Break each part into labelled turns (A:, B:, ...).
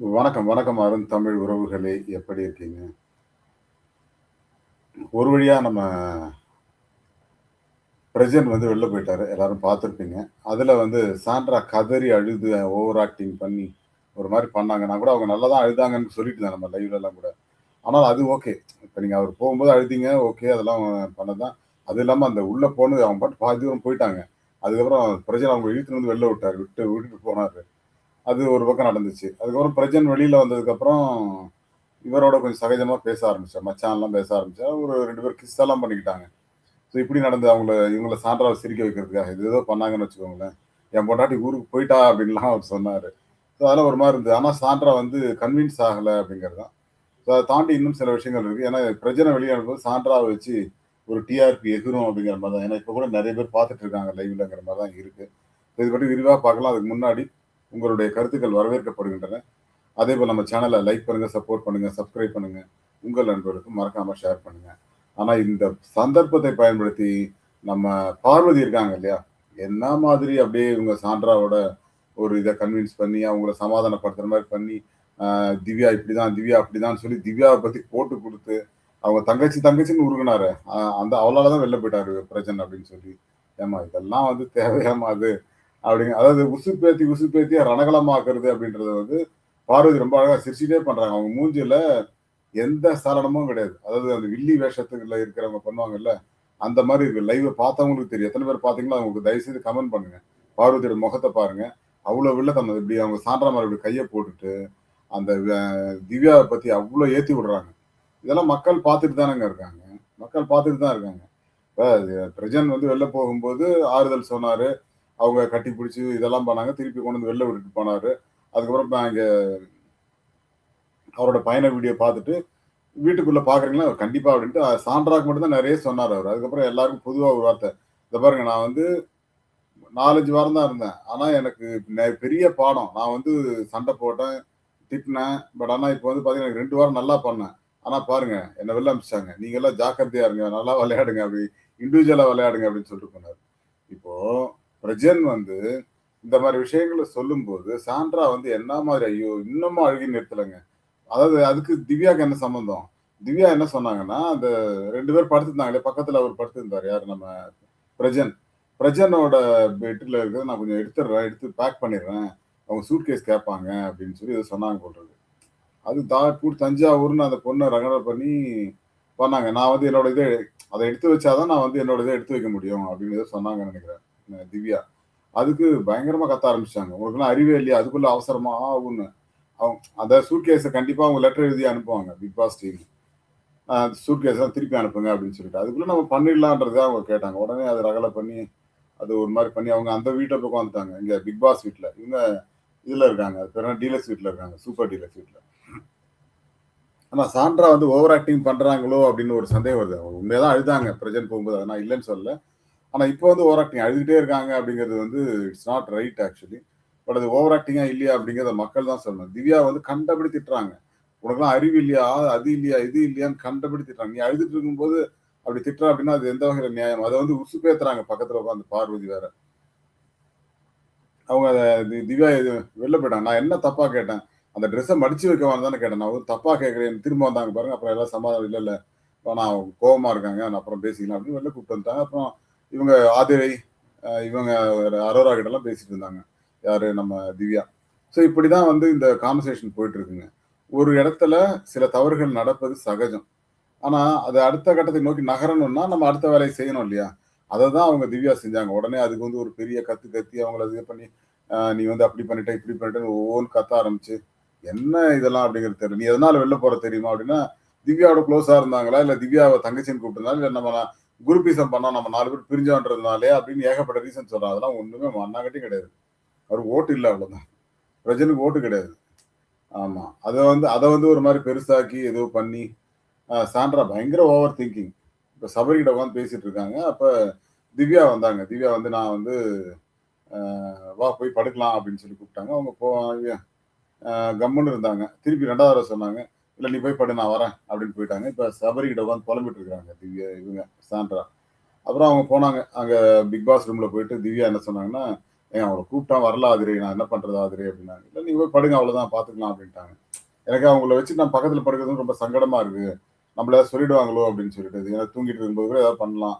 A: வணக்கம், வணக்கம் அருண் தமிழ் உறவுகளே! எப்படி இருக்கீங்க? ஒரு வழியாக நம்ம பிரஜன் வந்து வெளில போயிட்டாரு. எல்லாரும் பார்த்துருப்பீங்க. அதில் வந்து சாண்ட்ரா கதறி அழுது ஓவர் ஆக்டிங் பண்ணி, ஒரு மாதிரி பண்ணாங்க. நான் கூட அவங்க நல்லா தான் அழுதாங்கன்னு சொல்லிட்டு தான் நம்ம லைவ்லலாம் கூட. ஆனால் அது ஓகே. இப்போ நீங்கள் அவர் போகும்போது அழுதீங்க, ஓகே அதெல்லாம் பண்ணதான் அது இல்லாமல் அந்த உள்ளே போனது அவங்க பாட்டு பாதி தூரம் போயிட்டாங்க. அதுக்கப்புறம் பிரஜன் அவங்க இழுத்துட்டு வந்து வெளில விட்டார் விட்டு விட்டுட்டு போனார் அது ஒரு பக்கம் நடந்துச்சு. அதுக்கப்புறம் பிரஜன் வெளியில வந்ததுக்கப்புறம், இவரோட கொஞ்சம் சகஜமா பேச ஆரம்பித்தேன் மச்சான்லாம் பேச ஆரம்பிச்சா. ஒரு ரெண்டு பேரும் கிஸ் எல்லாம் பண்ணிக்கிட்டாங்க. ஸோ இப்படி நடந்து அவங்கள இவங்கள சான்றாவை சிரிக்க வைக்கிறதுக்காக. இது ஏதோ பண்ணாங்கன்னு வச்சுக்கோங்களேன். என் பொண்டாட்டி ஊருக்கு போயிட்டா அப்படின்லாம் அவர் சொன்னார் ஸோ அதெல்லாம் ஒரு மாதிரி இருந்தது. ஆனால் சான்றா வந்து கன்வின்ஸ் ஆகலை அப்படிங்கிறது தான். ஸோ அதை தாண்டி இன்னும் சில விஷயங்கள் இருக்குது ஏன்னா பிரஜனை வெளிய அனுப்பும்போது சான்றாவை வச்சு ஒரு டிஆர்பி எதிரும் அப்படிங்கிற மாதிரி தான். ஏன்னா இப்போ கூட நிறைய பேர் பார்த்துட்டு இருக்காங்க லைவ்லங்கிற மாதிரி தான் இருக்குது இது பற்றி விரிவாக பார்க்கலாம். அதுக்கு முன்னாடி உங்களுடைய கருத்துக்கள் வரவேற்கப்படுகின்றன. அதே போல் நம்ம சேனலை லைக் பண்ணுங்க, சப்போர்ட் பண்ணுங்க, சப்ஸ்கிரைப் பண்ணுங்க. உங்கள் நண்பர்களுக்கு மறக்காம ஷேர் பண்ணுங்க. ஆனால் இந்த சந்தர்ப்பத்தை பயன்படுத்தி நம்ம பார்வதி இருக்காங்க இல்லையா? என்ன மாதிரி அப்படியே இவங்க சாண்ட்ராவோட ஒரு இதை கன்வின்ஸ் பண்ணி, அவங்கள சமாதானப்படுத்துற மாதிரி பண்ணி, திவ்யா திவ்யா இப்படிதான், திவ்யா அப்படிதான்னு சொல்லி திவ்யாவை பத்தி போட்டு கொடுத்து அவங்க தங்கச்சி தங்கச்சின்னு உருகுனாரே, அந்த அவளால தான் வெளில போயிட்டாரு பிரஜன் அப்படின்னு சொல்லி. ஏம்மா இதெல்லாம் வந்து தேவையாம்மா அது? அப்படிங்க அதாவது உசு பேத்தி உசு உசுப்பேத்தி ரணகலமாக்குறது அப்படின்றது வந்து பார்வதி ரொம்ப அழகா சிரிச்சுட்டே பண்றாங்க. அவங்க மூஞ்சில எந்த சலனமும் கிடையாது. அதாவது அந்த வில்லி வேஷத்துல இருக்கிறவங்க பண்ணுவாங்கல்ல, அந்த மாதிரி இருக்கு. லைவை பார்த்தவங்களுக்கு தெரியும். எத்தனை பேர் பார்த்தீங்களோ அவங்களுக்கு தயவு செய்து கமெண்ட் பண்ணுங்க. பார்வதியோட முகத்தை பாருங்க. அவ்ளோ வில்லத்தனம். இப்படி அவங்க சான்றா மாதிரி இப்படி கையை போட்டுட்டு, அந்த திவ்யாவை திவ்யாவ பத்தி அவ்ளோ ஏத்தி விடுறாங்க. இதெல்லாம் மக்கள் பார்த்துட்டு தானேங்க இருக்காங்க. மக்கள் பார்த்துட்டு தான் இருக்காங்க. பிரஜன் வந்து வெளில போகும்போது ஆறுதல் சொன்னாரு. அவங்க கட்டி பிடிச்சி இதெல்லாம் பண்ணாங்க. திருப்பி கொண்டு வந்து வெளில விட்டுட்டு போனாரு. அதுக்கப்புறம் இங்கே அவரோட பயண வீடியோ பார்த்துட்டு, வீட்டுக்குள்ள பார்க்குறீங்களா? கண்டிப்பா அப்படின்ட்டு சான்றாக்கு மட்டும் தான் நிறைய சொன்னார் அவர் அதுக்கப்புறம் எல்லாருக்கும் பொதுவாக ஒரு வார்த்தை. இதை பாருங்க நான் வந்து 4, 5 வாரம் தான் இருந்தேன். ஆனா எனக்கு பெரிய பாடம். நான் வந்து சண்டை போட்டேன், திட்டினேன். பட் ஆனா இப்போ வந்து பார்த்தீங்கன்னா, எனக்கு ரெண்டு வாரம் நல்லா பண்ணேன். ஆனா பாருங்க, என்ன வெளில அனுப்பிச்சுட்டாங்க. நீங்க எல்லாம் ஜாக்கிரதையா இருங்க. நல்லா விளையாடுங்க அப்படி இண்டிவிஜுவலா விளையாடுங்க அப்படின்னு சொல்லிட்டு போனார் இப்போ பிரஜன் வந்து இந்த மாதிரி விஷயங்கள சொல்லும்போது, சாண்ட்ரா வந்து என்ன மாதிரி ஐயோ! இன்னமும் அழுகி நிறுத்தலைங்க அதாவது அதுக்கு திவ்யாக்கு என்ன சம்மந்தம்? திவ்யா என்ன சொன்னாங்கன்னா, அந்த ரெண்டு பேர் படுத்துருந்தாங்களே பக்கத்தில் அவர் படுத்திருந்தாரு. யார் நம்ம பிரஜன். பிரஜனோட பெட்டில் இருக்கிறத நான் கொஞ்சம் எடுத்துடுறேன். எடுத்து பேக் பண்ணிடுறேன். அவங்க சூட்கேஸ் கேட்பாங்க அப்படின்னு சொல்லி இதை சொன்னாங்க போல அது தாக்கூர் தஞ்சாவூர்னு அந்த பொண்ணை ரகட பண்ணி பண்ணாங்க. நான் வந்து என்னோட இதை அதை எடுத்து வச்சாதான் நான் வந்து என்னோட இதை எடுத்து வைக்க முடியும் அப்படின்னு ஏதோ சொன்னாங்கன்னு நினைக்கிறேன் திவ்யா. அதுக்கு பயங்கரமா கத்த ஆரம்பிச்சாங்க உங்களுக்குலாம் அறிவே இல்லையா? அதுக்குள்ள அவசரமா ஆகும்ன்னு. அவங்க அந்த சூட்கேஸை கண்டிப்பா அவங்க லெட்டர் எழுதி அனுப்புவாங்க. Big boss team. சூட்கேஸ் சூட்கேஸ்லாம் திருப்பி அனுப்புங்க அப்படின்னு சொல்லிட்டு. அதுக்குள்ள நம்ம பண்ணிடலான்றத அவங்க கேட்டாங்க. உடனே அதை ரகலை பண்ணி, அது ஒரு மாதிரி பண்ணி அவங்க அந்த வீட்டை போய் உட்காந்துட்டாங்க. இங்க பிக் பாஸ் வீட்டில் இவங்க இதுல இருக்காங்க. அது பேர் டீலக்ஸ் இருக்காங்க. சூப்பர் டீலக்ஸ் வீட்டில் ஆனா சாண்ட்ரா வந்து ஓவர் ஆக்டிங் பண்றாங்களோ அப்படின்னு ஒரு சந்தேகம் வருது. அவங்க உண்மையா தான் அழுதாங்க பிரஜன் போகும்போது. அதனால இல்லைன்னு சொல்லல. ஆனால் இப்போ வந்து ஓவர் ஆக்டிங் அழுதுகிட்டே இருக்காங்க அப்படிங்கிறது வந்து it's not right actually. But அது ஓவர் ஆக்டிங்கா இல்லையா அப்படிங்கிறத மக்கள் தான் சொல்லணும். திவ்யா வந்து கண்டபடி திட்டுறாங்க. உனக்குலாம் அறிவு இல்லையா? அது இல்லையா? இது இல்லையான்னு கண்டபடி திட்டுறாங்க. நீ அழுதுட்டு இருக்கும்போது அப்படி திட்டுற அப்படின்னா அது எந்த வகையில நியாயம்? அதை வந்து உசுப்பேத்துறாங்க பக்கத்துல உட்காந்து பார்வதி வேற. அவங்க அதை திவ்யா இது வெளில போயிட்டாங்க. நான் என்ன தப்பா கேட்டேன்? அந்த ட்ரெஸ்ஸை மடிச்சு வைக்கவான்னு தானே கேட்டேன். நான் வந்து தப்பா கேட்குறேன் திரும்ப வந்தாங்க பாருங்க. அப்புறம் எல்லாம் சமாதானம் இல்லை இல்லை நான் கோபமாக இருக்காங்க. நான் அப்புறம் பேசிக்கலாம் அப்படின்னு வெளில கூப்பிட்டு வந்துட்டாங்க. அப்புறம் இவங்க ஆதிரை, இவங்க அரோரா கிட்டலாம் பேசிட்டு இருந்தாங்க. யாரு நம்ம திவ்யா. ஸோ இப்படி தான் வந்து இந்த கான்வர்சேஷன் போயிட்டு இருக்குங்க. ஒரு இடத்துல சில தவறுகள் நடப்பது சகஜம். ஆனால் அது அடுத்த கட்டத்தை நோக்கி நகரணும்னா நம்ம அடுத்த வேலையை செய்யணும் இல்லையா? அதை தான் அவங்க திவ்யா செஞ்சாங்க. உடனே அதுக்கு வந்து ஒரு பெரிய கத்து கத்தி அவங்கள இது பண்ணி, நீ வந்து அப்படி பண்ணிட்ட, இப்படி பண்ணிட்டன்னு ஒவ்வொன்னு கத்த ஆரம்பிச்சு, என்ன இதெல்லாம் அப்படிங்கிறது தெரியும் நீ எதனால வெளில போற தெரியுமா? அப்படின்னா, திவ்யாவோட க்ளோஸா இருந்தாங்களா? இல்ல திவ்யாவை தங்கச்சின்னு கூப்பிட்டனால, இல்ல நம்ம குரூப்பிசம் பண்ணோம். நம்ம நாலு பேர் பிரிஞ்சோன்றதுனாலே அப்படின்னு ஏகப்பட்ட ரீசன் சொல்றாங்க. அதெல்லாம் ஒண்ணுமே மண்ணாங்கட்டியும் கிடையாது. அவர் ஓட்டு இல்லை அவ்வளவுதான். பிரஜனுக்கு ஓட்டு கிடையாது. ஆமா. அதை வந்து அதை வந்து ஒரு மாதிரி பெருசாக்கி ஏதோ பண்ணி, சாண்ட்ரா பயங்கர ஓவர் திங்கிங். இப்ப சபரிகிட்ட உட்காந்து பேசிட்டு இருக்காங்க. அப்ப திவ்யா வந்தாங்க. திவ்யா வந்து நான் வந்து வா போய் படுக்கலாம் அப்படின்னு சொல்லி கூப்பிட்டாங்க. அவங்க போ கம்முன்னு இருந்தாங்க. திருப்பி 2வது தடவ சொன்னாங்க. இல்லை நீ போய் படு நான் வரேன் அப்படின்னு போயிட்டாங்க. இப்போ சபரிகிட்ட உட்காந்து புலம்பிட்டு இருக்காங்க திவ்யா இவங்க சாண்ட்ரா. அப்புறம் அவங்க போனாங்க. அங்கே பிக் பாஸ் ரூமில் போயிட்டு திவ்யா என்ன சொன்னாங்கன்னா, ஏன் அவங்கள கூப்பிட்டா வரல ஆதிரி நான் என்ன பண்ணுறது ஆதிரி? அப்படின்னாங்க. இல்லை நீ போய் படுங்க அவ்வளோதான் பார்த்துக்கலாம் அப்படின்ட்டாங்க. எனக்கு அவங்கள வச்சு நான் பக்கத்தில் படுக்கிறது ரொம்ப சங்கடமாக இருக்குது நம்மள ஏதாவது சொல்லிடுவாங்களோ அப்படின்னு சொல்லிட்டு ஏன்னா தூங்கிட்டு இருக்கும்போது கூட ஏதாவது பண்ணலாம்.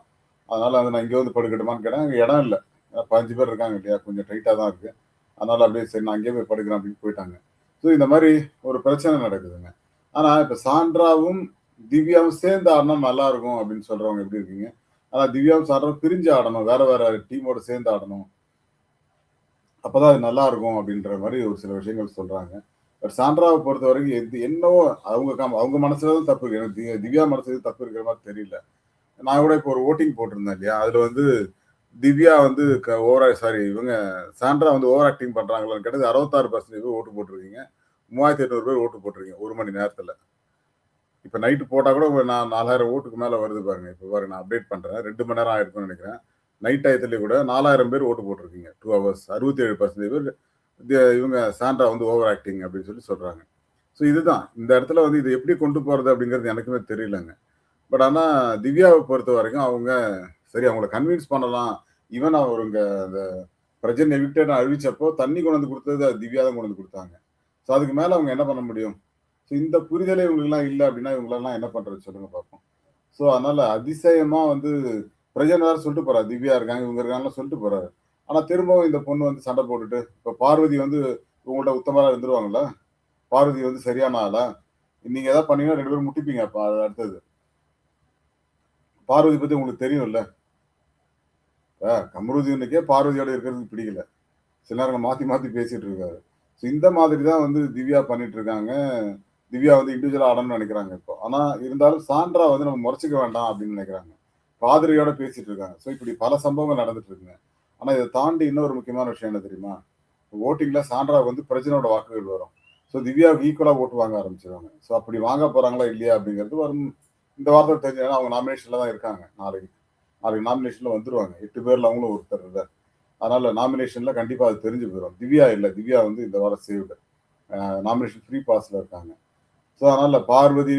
A: அதனால் வந்து நான் இங்கே வந்து படுக்கட்டுமான்னு கேட்டேன். அங்கே இடம் இல்லை. பதினஞ்சு பேர் இருக்காங்க இல்லையா கொஞ்சம் டைட்டாக தான் இருக்குது அதனால் அப்படியே சரி நான் அங்கேயே போய் படுக்கிறேன் அப்படின்னு போயிட்டாங்க. ஸோ இந்த மாதிரி ஒரு பிரச்சனை நடக்குதுங்க. ஆனா இப்ப சாண்ட்ராவும் திவ்யாவும் சேர்ந்து ஆடினா நல்லா இருக்கும் அப்படின்னு சொல்றவங்க எப்படி இருக்கீங்க? ஆனா திவ்யாவும் சாண்ட்ராவும் பிரிஞ்சு ஆடணும் வேற வேற டீமோட சேர்ந்து ஆடணும். அப்பதான் அது நல்லா இருக்கும் அப்படின்ற மாதிரி ஒரு சில விஷயங்கள் சொல்றாங்க. பட் சாண்ட்ராவை பொறுத்த வரைக்கும் எது என்னவோ அவங்க காம அவங்க மனசுல தான் தப்பு இருக்கு. எனக்கு திவ்யா மனசுல தப்பு இருக்கிற மாதிரி தெரியல. நான் கூட இப்போ ஒரு ஓட்டிங் போட்டிருந்தேன் இல்லையா? அதுல வந்து திவ்யா வந்து ஓவர் சாரி இவங்க சாண்ட்ரா வந்து ஓவர் ஆக்டிங் பண்றாங்களான்னு கேட்டது அறுபத்தாறு பர்சன்டேஜ் ஓட்டு போட்டிருக்கீங்க. மூவாயிரத்தி எட்நூறு பேர் ஓட்டு போட்டிருக்கீங்க ஒரு மணி நேரத்தில். இப்போ நைட்டு போட்டால் கூட நான் நாலாயிரம் ஓட்டுக்கு மேலே வருது பாருங்க. இப்போ பாருங்க நான் அப்டேட் பண்ணுறேன் ரெண்டு மணி நேரம் ஆயிருக்கும்னு நினைக்கிறேன். நைட் டயத்துலேயே கூட நாலாயிரம் பேர் ஓட்டு போட்டிருக்கீங்க டூ ஹவர்ஸ் அறுபத்தி ஏழு பர்சன்டேஜ் பேர் இவங்க சாண்ட்ரா வந்து ஓவர் ஆக்டிங் அப்படின்னு சொல்லி சொல்கிறாங்க ஸோ இதுதான். இந்த இடத்துல வந்து இது எப்படி கொண்டு போகிறது அப்படிங்கிறது எனக்குமே தெரியலங்க. பட் ஆனால் திவ்யாவை பொறுத்த வரைக்கும் அவங்க சரி அவங்கள கன்வின்ஸ் பண்ணலாம். ஈவன் அவருங்க அந்த பிரஜன் எவிக்டட் அழிச்சப்போ தண்ணி கொண்டு வந்து கொடுத்தது திவ்யா தான் கொண்டு வந்து கொடுத்தாங்க. ஸோ அதுக்கு மேலே அவங்க என்ன பண்ண முடியும்? ஸோ இந்த புரிதலே இவங்களுக்குலாம் இல்லை அப்படின்னா இவங்களெல்லாம் என்ன பண்ணுறது சொல்லுங்க பார்ப்போம் ஸோ அதனால அதிசயமாக வந்து பிரஜன் வேறு சொல்லிட்டு போகிறார் திவ்யா இருக்காங்க இவங்க இருக்காங்கலாம் சொல்லிட்டு போகிறாரு ஆனால் திரும்பவும் இந்த பொண்ணு வந்து சண்டை போட்டுட்டு இப்போ பார்வதி வந்து உங்கள்ட்ட உத்தமராக இருந்துருவாங்களா பார்வதி வந்து சரியான ஆளா? நீங்கள் எதாவது பண்ணீங்கன்னா ரெண்டு பேரும் முட்டிப்பீங்க அப்போ அது அடுத்தது. பார்வதி பற்றி உங்களுக்கு தெரியும்ல? கமருதீனுக்கே பார்வதியோட இருக்கிறதுக்கு பிடிக்கல. சில நேரங்கள் மாற்றி மாற்றி பேசிகிட்டு இருக்காரு. ஸோ இந்த மாதிரி தான் வந்து திவ்யா பண்ணிட்டு இருக்காங்க திவ்யா வந்து இண்டிவிஜுவலா ஆடணும்னு நினைக்கிறாங்க இப்போ. ஆனா இருந்தாலும் சாண்ட்ரா வந்து நம்ம முறைச்சிக்க வேண்டாம் அப்படின்னு நினைக்கிறாங்க. பாதிரியோட பேசிட்டு இருக்காங்க. ஸோ இப்படி பல சம்பவங்கள் நடந்துட்டு இருக்குங்க. ஆனா இதை தாண்டி இன்னொரு முக்கியமான விஷயம் என்ன தெரியுமா? ஓட்டிங்ல சாண்ட்ரா வந்து பிரச்சனையோட வாக்குகள் வரும். ஸோ திவ்யாவுக்கு ஈக்குவலா ஓட்டு வாங்க ஆரம்பிச்சிருவாங்க. ஸோ அப்படி வாங்க போறாங்களா இல்லையா அப்படிங்கிறது வரும். இந்த வாரத்தில் தெரிஞ்சு அவங்க நாமினேஷன்ல தான் இருக்காங்க. நாளைக்கு. நாளைக்கு நாமினேஷன்ல வந்துருவாங்க. எட்டு பேர்ல அவங்களும் ஒருத்தர் இல்லை. அதனால நாமினேஷன்ல கண்டிப்பா அது தெரிஞ்சு போயிடும் திவ்யா இல்லை. திவ்யா வந்து இந்த வாரம் சேவ்டு நாமினேஷன் ஃப்ரீ பாஸ்ல இருக்காங்க. ஸோ அதனால பார்வதி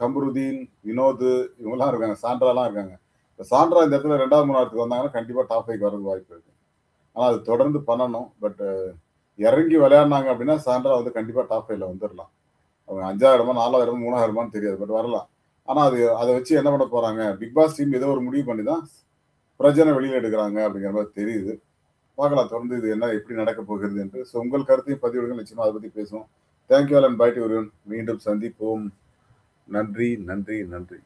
A: கம்ருதீன் வினோத் இவங்கெல்லாம் இருக்காங்க. சாண்ட்ராலாம் இருக்காங்க. இப்போ சாண்ட்ரா இந்த இடத்துல ரெண்டாவது மூணாவதுக்கு வந்தாங்கன்னா கண்டிப்பா டாப் ஃபைவ் வரது வாய்ப்பு இருக்கு. ஆனால் அது தொடர்ந்து பண்ணணும். பட் இறங்கி விளையாடினாங்க அப்படின்னா சாண்ட்ரா வந்து கண்டிப்பா டாப் ஃபைவ்ல வந்துடலாம் அவங்க அஞ்சாயிரமா நாலாயிரமா மூணாயிரமான்னு தெரியாது. பட் வரலாம். ஆனால் அது அதை வச்சு என்ன பண்ண போறாங்க? பிக் பாஸ் டீம் ஏதோ ஒரு முடிவு பண்ணி தான் பிரஜனை வெளியில் எடுக்கிறாங்க அப்படிங்கிற மாதிரி தெரியுது. பார்க்கலாம். தொடர்ந்து இது என்ன எப்படி நடக்க போகிறது என்று. ஸோ உங்கள் கருத்தையும் பதிவிடுங்க நிச்சயமாக அதை பற்றி பேசுவோம். தேங்க்யூ அண்ட் பை டு மீண்டும் சந்திப்போம். நன்றி நன்றி நன்றி.